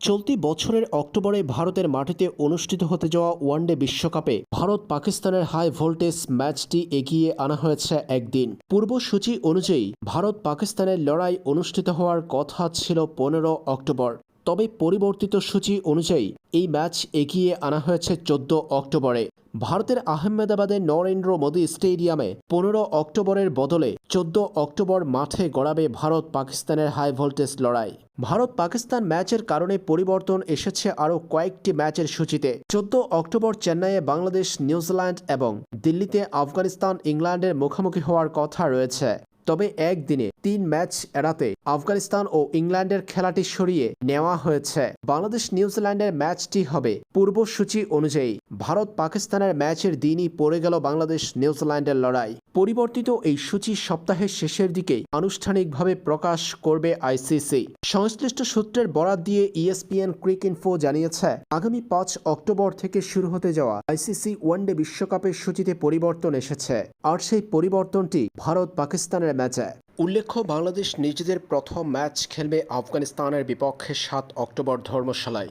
চলতি বছরের অক্টোবরে ভারতের মাটিতে অনুষ্ঠিত হতে যাওয়া ওয়ানডে বিশ্বকাপে ভারত পাকিস্তানের হাই ভোল্টেজ ম্যাচটি এগিয়ে আনা হয়েছে একদিন। পূর্বসূচি অনুযায়ী ভারত পাকিস্তানের লড়াই অনুষ্ঠিত হওয়ার কথা ছিল পনেরো অক্টোবর। তবে পরিবর্তিত সূচি অনুযায়ী এই ম্যাচ এগিয়ে আনা হয়েছে চোদ্দ অক্টোবরে। ভারতের আহমেদাবাদের নরেন্দ্র মোদী স্টেডিয়ামে পনেরো অক্টোবরের বদলে চোদ্দ অক্টোবর মাঠে গড়াবে ভারত পাকিস্তানের হাই ভোল্টেজ লড়াই। ভারত পাকিস্তান ম্যাচের কারণে পরিবর্তন এসেছে আরও কয়েকটি ম্যাচের সূচিতে। চোদ্দ অক্টোবর চেন্নাইয়ে বাংলাদেশ, নিউজিল্যান্ড এবং দিল্লিতে আফগানিস্তান ইংল্যান্ডের মুখোমুখি হওয়ার কথা রয়েছে। তবে একদিনে তিন ম্যাচ এড়াতে আফগানিস্তান ও ইংল্যান্ডের খেলাটি সরিয়ে নেওয়া হয়েছে। বাংলাদেশ নিউজিল্যান্ডের ম্যাচটি হবে পূর্বসূচি অনুযায়ী। ভারত পাকিস্তানের ম্যাচের দিনই পড়ে গেল বাংলাদেশ নিউজিল্যান্ডের লড়াই। পরিবর্তিত এই সূচি সপ্তাহের শেষের দিকেই আনুষ্ঠানিকভাবে প্রকাশ করবে আইসিসি। সংশ্লিষ্ট সূত্রের বরাত দিয়ে ইএসপিএন ক্রিক ইনফো জানিয়েছে, আগামী পাঁচ অক্টোবর থেকে শুরু হতে যাওয়া আইসিসি ওয়ানডে বিশ্বকাপের সূচিতে পরিবর্তন এসেছে। আর সেই পরিবর্তনটি ভারত পাকিস্তানের ম্যাচে। উল্লেখ্য বাংলাদেশ নিজেদের প্রথম ম্যাচ খেলবে আফগানিস্তানের বিপক্ষে সাত অক্টোবর ধর্মশালায়।